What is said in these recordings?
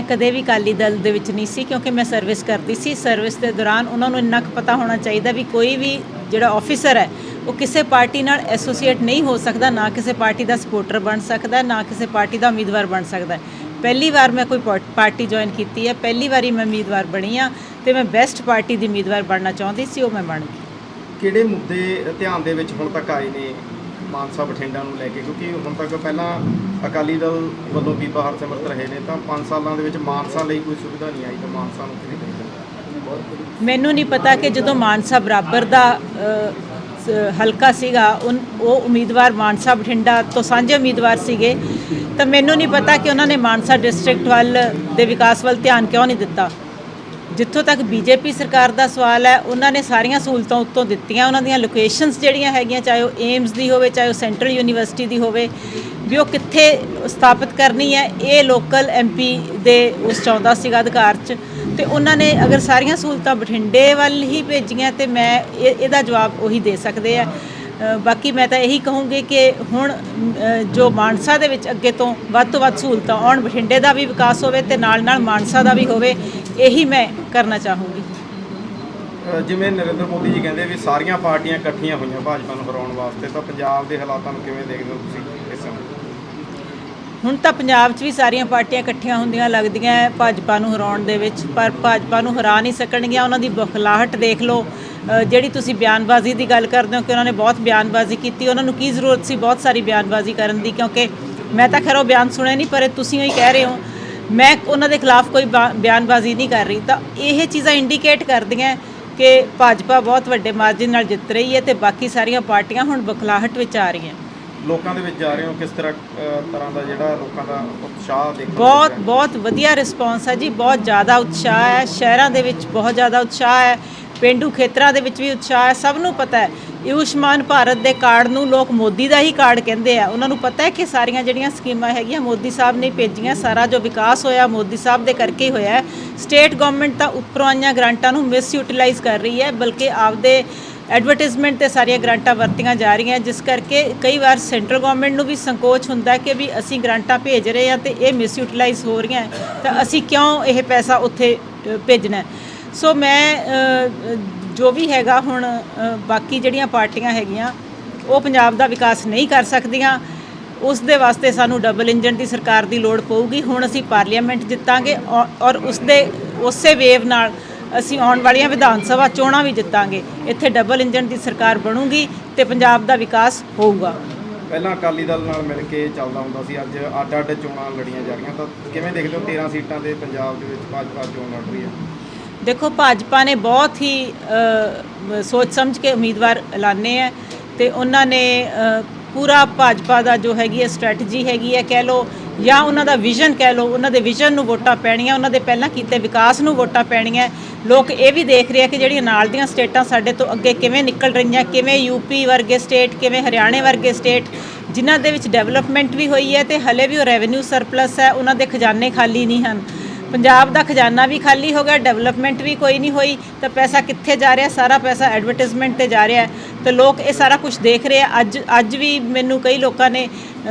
ਮੈਂ ਕਦੇ ਵੀ ਅਕਾਲੀ ਦਲ ਦੇ ਵਿੱਚ ਨਹੀਂ ਸੀ ਕਿਉਂਕਿ ਮੈਂ ਸਰਵਿਸ ਕਰਦੀ ਸੀ। ਸਰਵਿਸ ਦੇ ਦੌਰਾਨ ਉਹਨਾਂ ਨੂੰ ਇੰਨਾ ਕੁ ਪਤਾ ਹੋਣਾ ਚਾਹੀਦਾ ਵੀ ਕੋਈ ਵੀ ਜਿਹੜਾ ਆਫੀਸਰ ਹੈ, ਉਹ ਕਿਸੇ ਪਾਰਟੀ ਨਾਲ ਐਸੋਸੀਏਟ ਨਹੀਂ ਹੋ ਸਕਦਾ, ਨਾ ਕਿਸੇ ਪਾਰਟੀ ਦਾ ਸਪੋਰਟਰ ਬਣ ਸਕਦਾ, ਨਾ ਕਿਸੇ ਪਾਰਟੀ ਦਾ ਉਮੀਦਵਾਰ ਬਣ ਸਕਦਾ। ਪਹਿਲੀ ਵਾਰ ਮੈਂ ਕੋਈ ਪਾਰਟੀ ਜੁਆਇਨ ਕੀਤੀ ਹੈ। ਪਹਿਲੀ ਵਾਰੀ ਮੈਂ ਉਮੀਦਵਾਰ ਬਣੀ ਆ ਤੇ ਮੈਂ ਬੈਸਟ ਪਾਰਟੀ ਦੀ ਉਮੀਦਵਾਰ ਬਣਨਾ ਚਾਹੁੰਦੀ ਸੀ, ਉਹ ਮੈਂ ਬਣ ਗਈ। ਕਿਹੜੇ ਮੁੱਦੇ ਧਿਆਨ ਦੇ ਵਿੱਚ ਹੁਣ ਤੱਕ ਆਏ ਨੇ? ਮਾਨਸਾ ਬਠਿੰਡਾ ਨੂੰ ਲੈ ਕੇ, ਕਿਉਂਕਿ ਹੁਣ ਤੱਕ ਪਹਿਲਾਂ ਅਕਾਲੀ ਦਲ ਵੱਲੋਂ ਬੀਬਾ ਹਰਸਿਮਰਤ ਰਹੇ ਨੇ, ਤਾਂ 5 ਸਾਲਾਂ ਦੇ ਵਿੱਚ ਮਾਨਸਾ ਲਈ ਕੋਈ ਸੁਵਿਧਾ ਨਹੀਂ ਆਈ, ਤਾਂ ਮਾਨਸਾ ਨੂੰ ਕਿਵੇਂ ਦੇਖਦੇ ਮੈਨੂੰ ਨਹੀਂ ਪਤਾ ਕਿ ਜਦੋਂ ਮਾਨਸਾ ਬਰਾਬਰ ਦਾ ਹਲਕਾ ਸੀਗਾ ਉਹ ਉਮੀਦਵਾਰ ਮਾਨਸਾ ਬਠਿੰਡਾ ਤੋਂ ਸਾਂਝੇ ਉਮੀਦਵਾਰ ਸੀਗੇ, ਤਾਂ ਮੈਨੂੰ ਨਹੀਂ ਪਤਾ ਕਿ ਉਹਨਾਂ ਨੇ ਮਾਨਸਾ ਡਿਸਟ੍ਰਿਕਟ ਵੱਲ ਦੇ ਵਿਕਾਸ ਵੱਲ ਧਿਆਨ ਕਿਉਂ ਨਹੀਂ ਦਿੱਤਾ। ਜਿੱਥੋਂ ਤੱਕ ਬੀਜੇਪੀ ਸਰਕਾਰ ਦਾ ਸਵਾਲ ਹੈ, ਉਹਨਾਂ ਨੇ ਸਾਰੀਆਂ ਸਹੂਲਤਾਂ ਉੱਤੋਂ ਦਿੱਤੀਆਂ। ਉਹਨਾਂ ਦੀਆਂ ਲੋਕੇਸ਼ਨਸ ਜਿਹੜੀਆਂ ਹੈਗੀਆਂ, ਚਾਹੇ ਉਹ ਏਮਸ ਦੀ ਹੋਵੇ, ਚਾਹੇ ਉਹ ਸੈਂਟਰਲ ਯੂਨੀਵਰਸਿਟੀ ਦੀ ਹੋਵੇ, ਵੀ ਉਹ ਕਿੱਥੇ ਸਥਾਪਿਤ ਕਰਨੀ ਹੈ, ਇਹ ਲੋਕਲ ਐਮਪੀ ਦੇ ਉਸ ਚਾਹੁੰਦਾ ਸੀਗਾ ਅਧਿਕਾਰ 'ਚ। ਤੇ ਉਹਨਾਂ ਨੇ ਅਗਰ ਸਾਰੀਆਂ ਸਹੂਲਤਾਂ ਬਠਿੰਡੇ ਵੱਲ ਹੀ ਭੇਜੀਆਂ, ਤੇ ਮੈਂ ਇਹ- ਇਹਦਾ ਜਵਾਬ ਉਹੀ ਦੇ ਸਕਦੇ ਆ। ਬਾਕੀ ਮੈਂ ਤਾਂ ਇਹੀ ਕਹੂੰਗੀ ਕਿ ਹੁਣ ਜੋ ਮਾਨਸਾ ਦੇ ਵਿੱਚ ਅੱਗੇ ਤੋਂ ਵੱਧ ਤੋਂ ਵੱਧ ਸਹੂਲਤਾਂ ਆਉਣ, ਬਠਿੰਡੇ ਦਾ ਵੀ ਵਿਕਾਸ ਹੋਵੇ ਤੇ ਨਾਲ ਨਾਲ ਮਾਨਸਾ ਦਾ ਵੀ ਹੋਵੇ ਇਹੀ ਮੈਂ ਕਰਨਾ ਚਾਹੂੰਗੀ। ਜਿਵੇਂ ਨਰਿੰਦਰ ਮੋਦੀ ਜੀ ਕਹਿੰਦੇ ਵੀ ਸਾਰੀਆਂ ਪਾਰਟੀਆਂ ਇਕੱਠੀਆਂ ਹੋਈਆਂ ਭਾਜਪਾ ਨੂੰ ਹਰਾਉਣ ਵਾਸਤੇ ਤਾਂ ਪੰਜਾਬ ਦੇ ਹਾਲਾਤਾਂ ਨੂੰ ਕਿਵੇਂ ਦੇਖਦੇ ਹੋ ਤੁਸੀਂ ਇਸ ਸਮੇਂ? ਹੁਣ ਤਾਂ ਪੰਜਾਬ 'ਚ ਵੀ ਸਾਰੀਆਂ ਪਾਰਟੀਆਂ ਇਕੱਠੀਆਂ ਹੁੰਦੀਆਂ ਲੱਗਦੀਆਂ ਭਾਜਪਾ ਨੂੰ ਹਰਾਉਣ ਦੇ ਵਿੱਚ ਪਰ ਭਾਜਪਾ ਨੂੰ ਹਰਾ ਨਹੀਂ ਸਕਣਗੀਆਂ ਉਹਨਾਂ ਦੀ ਬਖਲਾਹਟ ਦੇਖ ਲਓ। ਜਿਹੜੀ ਤੁਸੀਂ ਬਿਆਨਬਾਜ਼ੀ ਦੀ ਗੱਲ ਕਰਦੇ ਹੋ ਕਿ ਉਹਨਾਂ ਨੇ ਬਹੁਤ ਬਿਆਨਬਾਜ਼ੀ ਕੀਤੀ ਉਹਨਾਂ ਨੂੰ ਕੀ ਜ਼ਰੂਰਤ ਸੀ ਬਹੁਤ ਸਾਰੀ ਬਿਆਨਬਾਜ਼ੀ ਕਰਨ ਦੀ ਕਿਉਂਕਿ ਮੈਂ ਤਾਂ ਖੈਰ ਉਹ ਬਿਆਨ ਸੁਣਿਆ ਨਹੀਂ ਪਰ ਤੁਸੀਂ ਹੀ ਕਹਿ ਰਹੇ ਹੋ ਮੈਂ ਉਹਨਾਂ ਦੇ ਖਿਲਾਫ ਕੋਈ ਬਿਆਨਬਾਜ਼ੀ ਨਹੀਂ ਕਰ ਰਹੀ। ਤਾਂ ਇਹ ਚੀਜ਼ਾਂ ਇੰਡੀਕੇਟ ਕਰਦੀਆਂ ਕਿ ਭਾਜਪਾ ਬਹੁਤ ਵੱਡੇ ਮਾਰਜਿਨ ਨਾਲ ਜਿੱਤ ਰਹੀ ਹੈ ਤੇ ਬਾਕੀ ਸਾਰੀਆਂ ਪਾਰਟੀਆਂ ਹੁਣ ਬਖਲਾਹਟ ਵਿੱਚ ਆ ਰਹੀਆਂ। ਲੋਕਾਂ ਦੇ ਵਿੱਚ ਜਾ ਰਹੇ ਹੋ? ਕਿਸ ਤਰ੍ਹਾਂ ਤਰ੍ਹਾਂ ਦਾ ਜਿਹੜਾ ਲੋਕਾਂ ਦਾ ਉਤਸ਼ਾਹ ਦੇਖਣ ਨੂੰ ਬਹੁਤ? ਬਹੁਤ ਵਧੀਆ ਰਿਸਪੌਂਸ ਹੈ ਜੀ। ਬਹੁਤ ਜ਼ਿਆਦਾ ਉਤਸ਼ਾਹ ਹੈ। ਸ਼ਹਿਰਾਂ ਦੇ ਵਿੱਚ ਬਹੁਤ ਜ਼ਿਆਦਾ ਉਤਸ਼ਾਹ ਹੈ। ਪਿੰਡੂ ਖੇਤਰਾਂ ਦੇ ਵਿੱਚ ਵੀ ਉਤਸ਼ਾਹ ਹੈ। ਸਭ ਨੂੰ ਪਤਾ ਹੈ, ਆਯੁਸ਼ਮਾਨ ਭਾਰਤ ਦੇ ਕਾਰਡ ਨੂੰ ਲੋਕ ਮੋਦੀ ਦਾ ਹੀ ਕਾਰਡ ਕਹਿੰਦੇ ਆ। ਉਹਨਾਂ ਨੂੰ ਪਤਾ ਹੈ ਕਿ ਸਾਰੀਆਂ ਜਿਹੜੀਆਂ ਸਕੀਮਾਂ ਹੈਗੀਆਂ ਮੋਦੀ ਸਾਹਿਬ ਨੇ ਭੇਜੀਆਂ, ਸਾਰਾ ਜੋ ਵਿਕਾਸ ਹੋਇਆ ਮੋਦੀ ਸਾਹਿਬ ਦੇ ਕਰਕੇ ਹੀ ਹੋਇਆ ਸਟੇਟ ਗਵਰਨਮੈਂਟ ਤਾਂ ਉੱਪਰੋਂ ਆਈਆਂ ਗ੍ਰਾਂਟਾਂ ਨੂੰ ਮਿਸ ਯੂਟਿਲਾਈਜ਼ ਕਰ ਰਹੀ ਹੈ, ਬਲਕਿ ਆਪਦੇ ਐਡਵਰਟਾਈਜ਼ਮੈਂਟ ਤੇ ਸਾਰੀਆਂ ਗ੍ਰਾਂਟਾਂ ਵਰਤੀਆਂ ਜਾ ਰਹੀਆਂ ਜਿਸ ਕਰਕੇ ਕਈ ਵਾਰ ਸੈਂਟਰਲ ਗਵਰਨਮੈਂਟ ਨੂੰ ਵੀ ਸੰਕੋਚ ਹੁੰਦਾ ਕਿ ਵੀ ਅਸੀਂ ਗ੍ਰਾਂਟਾਂ ਭੇਜ ਰਹੇ ਹਾਂ ਤੇ ਇਹ ਮਿਸ ਯੂਟਿਲਾਈਜ਼ ਹੋ ਰਹੀਆਂ ਤਾਂ ਅਸੀਂ ਕਿਉਂ ਇਹ ਪੈਸਾ ਉੱਥੇ ਭੇਜਣਾ ਸੋ ਮੈਂ ਜੋ ਵੀ ਹੈਗਾ ਹੁਣ ਬਾਕੀ ਜਿਹੜੀਆਂ ਪਾਰਟੀਆਂ ਹੈਗੀਆਂ, ਉਹ ਪੰਜਾਬ ਦਾ ਵਿਕਾਸ ਨਹੀਂ ਕਰ ਸਕਦੀਆਂ। ਉਸ ਦੇ ਵਾਸਤੇ ਸਾਨੂੰ ਡਬਲ ਇੰਜਨ ਦੀ ਸਰਕਾਰ ਦੀ ਲੋੜ ਪਊਗੀ। ਹੁਣ ਅਸੀਂ ਪਾਰਲੀਮੈਂਟ ਜਿੱਤਾਂਗੇ ਔ- ਔਰ ਉਸ ਦੇ ਉਸੇ ਵੇਵ ਨਾਲ ਅਸੀਂ ਆਉਣ ਵਾਲੀਆਂ ਵਿਧਾਨ ਸਭਾ ਚੋਣਾਂ ਵੀ ਜਿੱਤਾਂਗੇ। ਇੱਥੇ ਡਬਲ ਇੰਜਨ ਦੀ ਸਰਕਾਰ ਬਣੂਗੀ ਤੇ ਪੰਜਾਬ ਦਾ ਵਿਕਾਸ ਹੋਊਗਾ। ਪਹਿਲਾਂ ਅਕਾਲੀ ਦਲ ਨਾਲ ਮਿਲ ਕੇ ਚੱਲਦਾ ਹੁੰਦਾ ਸੀ, ਅੱਜ ਅੱਡ ਅੱਡ ਚੋਣਾਂ ਲੜੀਆਂ ਜਾ ਰਹੀਆਂ। ਤਾਂ ਕਿਵੇਂ ਦੇਖਦੇ ਹੋ 13 ਸੀਟਾਂ 'ਤੇ ਪੰਜਾਬ ਦੇ ਵਿੱਚ ਭਾਜਪਾ ਚੋਣ ਲੜ ਰਹੀ ਹੈ? ਦੇਖੋ, ਭਾਜਪਾ ਨੇ ਬਹੁਤ ਹੀ ਸੋਚ ਸਮਝ ਕੇ ਉਮੀਦਵਾਰ ਐਲਾਨੇ ਹੈ ਤੇ ਉਹਨਾਂ ਨੇ ਪੂਰਾ ਭਾਜਪਾ ਦਾ ਜੋ ਹੈਗੀ ਹੈ ਸਟ੍ਰੈਟਜੀ ਹੈਗੀ ਹੈ, ਕਹਿ ਲਓ, ਜਾਂ ਉਹਨਾਂ ਦਾ ਵਿਜ਼ਨ ਕਹਿ ਲਓ, ਉਹਨਾਂ ਦੇ ਵਿਜ਼ਨ ਨੂੰ ਵੋਟਾਂ ਪੈਣੀਆਂ, ਉਹਨਾਂ ਦੇ ਪਹਿਲਾਂ ਕੀਤੇ ਵਿਕਾਸ ਨੂੰ ਵੋਟਾਂ ਪੈਣੀਆਂ। ਲੋਕ ਇਹ ਵੀ ਦੇਖ ਰਹੇ ਆ ਕਿ ਜਿਹੜੀਆਂ ਨਾਲ ਦੀਆਂ ਸਟੇਟਾਂ ਸਾਡੇ ਤੋਂ ਅੱਗੇ ਕਿਵੇਂ ਨਿਕਲ ਰਹੀਆਂ, ਕਿਵੇਂ ਯੂਪੀ ਵਰਗੇ ਸਟੇਟ, ਕਿਵੇਂ ਹਰਿਆਣੇ ਵਰਗੇ ਸਟੇਟ, ਜਿਨ੍ਹਾਂ ਦੇ ਵਿੱਚ ਡਿਵੈਲਪਮੈਂਟ ਵੀ ਹੋਈ ਹੈ ਤੇ ਹਲੇ ਵੀ ਉਹ ਰੈਵਨਿਊ ਸਰਪਲਸ ਹੈ, ਉਹਨਾਂ ਦੇ ਖਜ਼ਾਨੇ ਖਾਲੀ ਨਹੀਂ ਹਨ। ਪੰਜਾਬ ਦਾ ਖਜ਼ਾਨਾ ਵੀ ਖਾਲੀ ਹੋ ਗਿਆ ਡਿਵੈਲਪਮੈਂਟ ਵੀ ਕੋਈ ਨਹੀਂ ਹੋਈ, ਤਾਂ ਪੈਸਾ ਕਿੱਥੇ ਜਾ ਰਿਹਾ? ਸਾਰਾ ਪੈਸਾ ਐਡਵਰਟਾਈਜ਼ਮੈਂਟ ਤੇ ਜਾ ਰਿਹਾ। ਹੈ ਤੇ ਲੋਕ ਇਹ ਸਾਰਾ ਕੁਝ ਦੇਖ ਰਹੇ ਆ। ਅੱਜ ਅੱਜ ਵੀ ਮੈਨੂੰ ਕਈ ਲੋਕਾਂ ਨੇ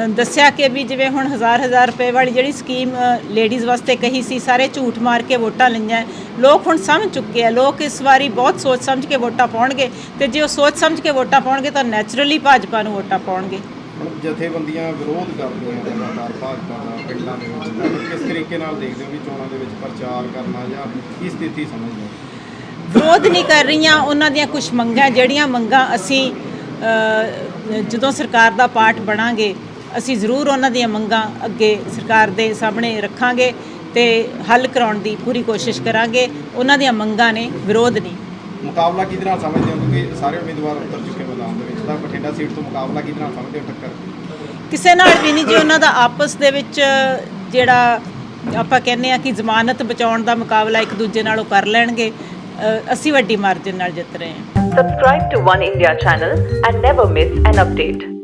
ਦੱਸਿਆ ਕਿ ਵੀ ਜਿਵੇਂ ਹੁਣ ਹਜ਼ਾਰ ਹਜ਼ਾਰ ਰੁਪਏ ਵਾਲੀ ਜਿਹੜੀ ਸਕੀਮ ਲੇਡੀਜ਼ ਵਾਸਤੇ ਕਹੀ ਸੀ, ਸਾਰੇ ਝੂਠ ਮਾਰ ਕੇ ਵੋਟਾਂ ਲਈਆਂ। ਲੋਕ ਹੁਣ ਸਮਝ ਚੁੱਕੇ ਆ। ਲੋਕ ਇਸ ਵਾਰੀ ਬਹੁਤ ਸੋਚ ਸਮਝ ਕੇ ਵੋਟਾਂ ਪਾਉਣਗੇ। ਤੇ ਜੇ ਉਹ ਸੋਚ ਸਮਝ ਕੇ ਵੋਟਾਂ ਪਾਉਣਗੇ, ਤਾਂ ਨੈਚੁਰਲੀ ਭਾਜਪਾ ਨੂੰ ਵੋਟਾਂ ਪਾਉਣਗੇ। ਜਥੇਬੰਦੀਆਂ ਵਿਰੋਧ ਕਰਦੀਆਂ ਲਗਾਤਾਰ ਭਾਜਪਾ ਦਾ ਪਿੰਡਾਂ ਦੇ ਵਿੱਚ ਕਿਸ ਤਰੀਕੇ ਨਾਲ ਦੇਖਦੇ ਹੋ ਵੀ ਚੋਣਾਂ ਦੇ ਵਿੱਚ ਪ੍ਰਚਾਰ ਕਰਨਾ ਜਾਂ ਕੀ ਸਥਿਤੀ ਸਮਝਦੇ ਹੋ? ਵਿਰੋਧ ਨਹੀਂ ਕਰ ਰਹੀਆਂ ਉਹਨਾਂ ਦੀਆਂ ਕੁਝ ਮੰਗਾਂ ਜਿਹੜੀਆਂ ਮੰਗਾਂ ਅਸੀਂ ਜਦੋਂ ਸਰਕਾਰ ਦਾ ਪਾਰਟ ਬਣਾਂਗੇ ਅਸੀਂ ਜ਼ਰੂਰ ਉਹਨਾਂ ਦੀਆਂ ਮੰਗਾਂ ਅੱਗੇ ਸਰਕਾਰ ਦੇ ਸਾਹਮਣੇ ਰੱਖਾਂਗੇ ਤੇ ਹੱਲ ਕਰਾਉਣ ਦੀ ਪੂਰੀ ਕੋਸ਼ਿਸ਼ ਕਰਾਂਗੇ। ਉਹਨਾਂ ਦੀਆਂ ਮੰਗਾਂ ਨੇ ਵਿਰੋਧ ਨਹੀਂ। ਮੁਕਾਬਲਾ ਕਿਹਦੇ ਨਾਲ ਸਮਝਦੇ ਹੋ? ਕਿਉਂਕਿ ਸਾਰੇ ਉਮੀਦਵਾਰ ਉਤਰ ਚੁੱਕੇ ਮੈਦਾਨ ਦੇ ਵਿੱਚ ਤਾਂ ਬਠਿੰਡਾ ਸੀਟ ਤੋਂ ਮੁਕਾਬਲਾ ਕਿਹਦੇ ਨਾਲ ਸਮਝਦੇ ਹੋ ਟੱਕਰ ਕਿਸੇ ਨਾਲ ਵੀ ਨਹੀਂ ਜੀ ਉਹਨਾਂ ਦਾ ਆਪਸ ਦੇ ਵਿੱਚ ਜਿਹੜਾ ਆਪਾਂ ਕਹਿੰਦੇ ਆ ਕਿ ਜ਼ਮਾਨਤ ਬਚਾਉਣ ਦਾ ਮੁਕਾਬਲਾ ਇੱਕ ਦੂਜੇ ਨਾਲ ਉਹ ਕਰ ਲੈਣਗੇ। ਅਸੀਂ ਵੱਡੀ ਮਾਰਜਨ ਨਾਲ ਜਿੱਤ ਰਹੇ ਹਾਂ। Subscribe to One India channel and never miss an update.